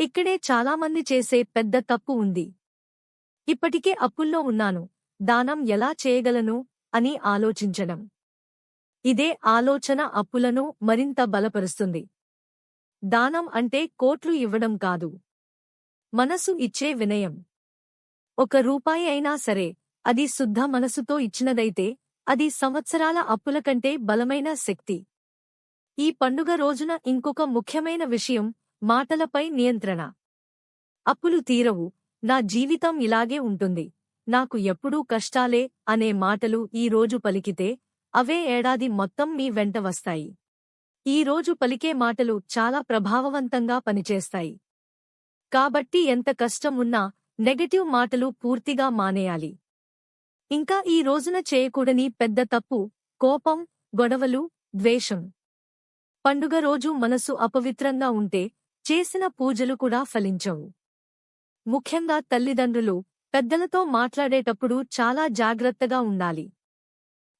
ఇక్కడే చాలామంది చేసే పెద్ద తప్పు ఉంది. ఇప్పటికే అప్పుల్లో ఉన్నాను. దానం ఎలా చేయగలను? అని ఆలోచించడం. ఇదే ఆలోచన అప్పులను మరింత బలపరుస్తుంది. దానం అంటే కోట్లు ఇవ్వడం కాదు. మనసు ఇచ్చే వినయం. ఒక రూపాయి అయినా సరే అది శుద్ధ మనసుతో ఇచ్చినదైతే అది సంవత్సరాల అప్పుల కంటే బలమైన శక్తి. ఈ పండుగ రోజున ఇంకొక ముఖ్యమైన విషయం మాటలపై నియంత్రణ. అప్పులు తీరవు. నా జీవితం ఇలాగే ఉంటుంది. నాకు ఎప్పుడూ కష్టాలే అనే మాటలు ఈ రోజు పలికితే అవే ఏడాది మొత్తం మీ వెంట వస్తాయి. ఈ రోజు పలికే మాటలు చాలా ప్రభావవంతంగా పనిచేస్తాయి. కాబట్టి ఎంత కష్టం ఉన్నా నెగటివ్ మాటలు పూర్తిగా మానేయాలి. ఇంకా ఈ రోజున చేయకూడని పెద్ద తప్పు కోపం గొడవలు ద్వేషం. పండుగ రోజు మనసు అపవిత్రంగా ఉంటే చేసిన పూజలు కూడా ఫలించవు. ముఖ్యంగా తల్లిదండ్రులు పెద్దలతో మాట్లాడేటప్పుడు చాలా జాగ్రత్తగా ఉండాలి.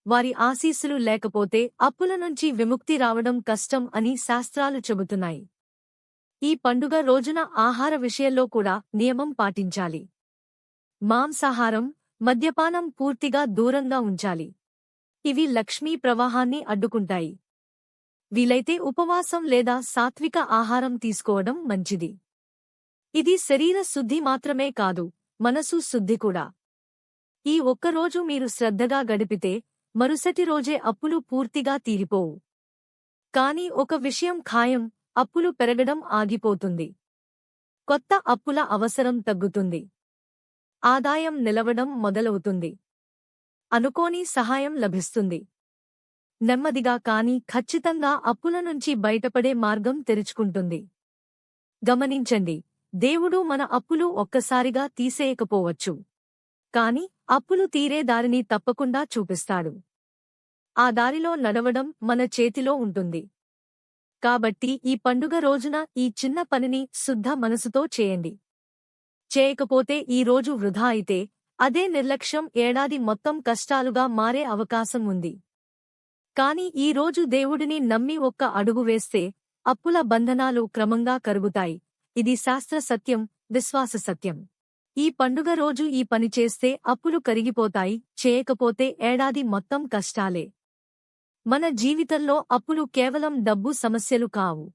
వారి ఆశీస్సులు లేకపోతే అప్పుల నుంచి విముక్తి రావడం కష్టం అని శాస్త్రాలు చెబుతున్నాయి. ఈ పండుగ రోజున ఆహార విషయంలో కూడా నియమం పాటించాలి. మాంసాహారం మద్యపానం పూర్తిగా దూరంగా ఉంచాలి. ఇవి లక్ష్మీ ప్రవాహాన్ని అడ్డుకుంటాయి. వీలైతే ఉపవాసం లేదా సాత్విక ఆహారం తీసుకోవడం మంచిది. ఇది శరీర శుద్ధి మాత్రమే కాదు మనసు శుద్ధి కూడా. ఈ ఒక్కరోజు మీరు శ్రద్ధగా గడిపితే మరుసటి రోజే అప్పులు పూర్తిగా తీరిపోవు. కాని ఒక విషయం ఖాయం అప్పులు పెరగడం ఆగిపోతుంది. కొత్త అప్పుల అవసరం తగ్గుతుంది. ఆదాయం నిలవడం మొదలవుతుంది. అనుకోని సహాయం లభిస్తుంది. నెమ్మదిగా కాని ఖచ్చితంగా అప్పుల నుంచి బయటపడే మార్గం తెరుచుకుంటుంది. గమనించండి దేవుడు మన అప్పులు ఒక్కసారిగా తీసేయకపోవచ్చు. కాని అప్పులు తీరే దారిని తప్పకుండా చూపిస్తాడు. ఆ దారిలో నడవడం మన చేతిలో ఉంటుంది. కాబట్టి ఈ పండుగ రోజున ఈ చిన్న పనిని శుద్ధ మనసుతో చేయండి. చేయకపోతే ఈ రోజు వృధా అయితే అదే నిర్లక్ష్యం ఏడాది మొత్తం కష్టాలుగా మారే అవకాశం ఉంది. కాని ఈ రోజు దేవుడిని నమ్మి ఒక్క అడుగు వేస్తే అప్పుల బంధనాలు క్రమంగా కరుగుతాయి. ఇది శాస్త్ర సత్యం విశ్వాస సత్యం. ఈ పండుగ రోజు ఈ పని చేస్తే అప్పులు కరిగిపోతాయి చేయకపోతే ఏడాది మొత్తం కష్టాలే. మన జీవితంలో అప్పులు కేవలం డబ్బు సమస్యలు కావు.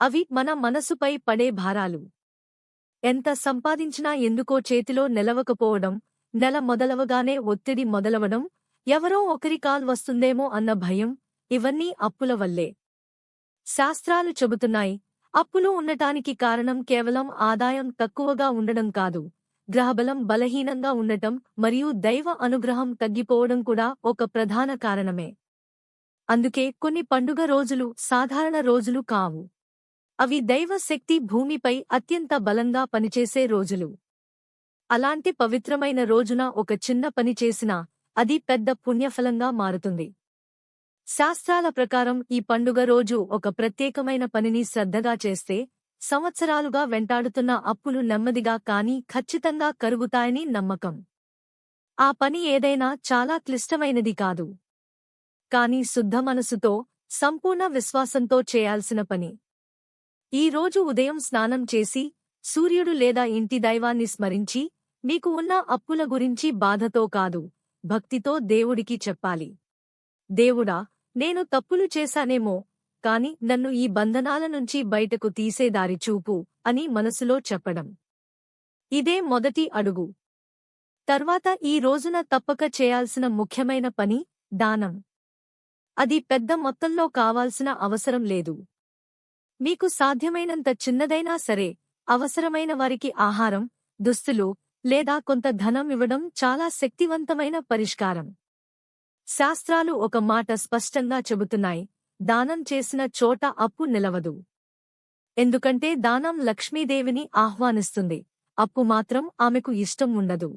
అవి మన మనసుపై పడే భారాలు. ఎంత సంపాదించినా ఎందుకో చేతిలో నిలవకపోవడం నెల మొదలవగానే ఒత్తిడి మొదలవడం ఎవరో ఒకరి కాల్ వస్తుందేమో అన్న భయం ఇవన్నీ అప్పుల వల్లే. శాస్త్రాలు చెబుతున్నాయి అప్పులు ఉండటానికి కారణం కేవలం ఆదాయం తక్కువగా ఉండడం కాదు గ్రహబలం బలహీనంగా ఉండటం మరియు దైవ అనుగ్రహం తగ్గిపోవడం కూడా ఒక ప్రధాన కారణమే. అందుకే కొన్ని పండుగ రోజులు సాధారణ రోజులు కావు. అవి దైవ శక్తి భూమిపై అత్యంత బలంగా పనిచేసే రోజులు. అలాంటి పవిత్రమైన రోజున ఒక చిన్న పని చేసినా అది పెద్ద పుణ్యఫలంగా మారుతుంది. శాస్త్రాల ప్రకారం ఈ పండుగ రోజు ఒక ప్రత్యేకమైన పనిని శ్రద్ధగా చేస్తే సంవత్సరాలుగా వెంటాడుతున్న అప్పులు నెమ్మదిగా కాని ఖచ్చితంగా కరుగుతాయని నమ్మకం. ఆ పని ఏదైనా చాలా క్లిష్టమైనది కాదు. కాని శుద్ధ మనసుతో సంపూర్ణ విశ్వాసంతో చేయాల్సిన పని. ఈ రోజు ఉదయం స్నానం చేసి సూర్యుడు లేదా ఇంటి దైవాన్ని స్మరించి మీకు ఉన్న అప్పుల గురించి బాధతో కాదు. భక్తితో దేవుడికి చెప్పాలి. దేవుడా నేను తప్పులు చేశానేమో కాని నన్ను ఈ బంధనాల నుంచి బయటకు తీసేదారి చూపు అని మనసులో చెప్పడం. ఇదే మొదటి అడుగు. తర్వాత ఈ రోజున తప్పక చేయాల్సిన ముఖ్యమైన పని దానం. అది పెద్ద మొత్తంలో కావాల్సిన అవసరం లేదు. మీకు సాధ్యమైనంత చిన్నదైనా సరే అవసరమైన వారికి ఆహారం దుస్తులు లేదా కొంత ధనం ఇవ్వడం చాలా శక్తివంతమైన పరిష్కారం. శాస్త్రాలు ఒక మాట స్పష్టంగా చెబుతున్నాయి దానం చేసిన చోట అప్పు నిలవదు. ఎందుకంటే దానం లక్ష్మీదేవిని ఆహ్వానిస్తుంది అప్పు మాత్రం ఆమెకు ఇష్టం ఉండదు.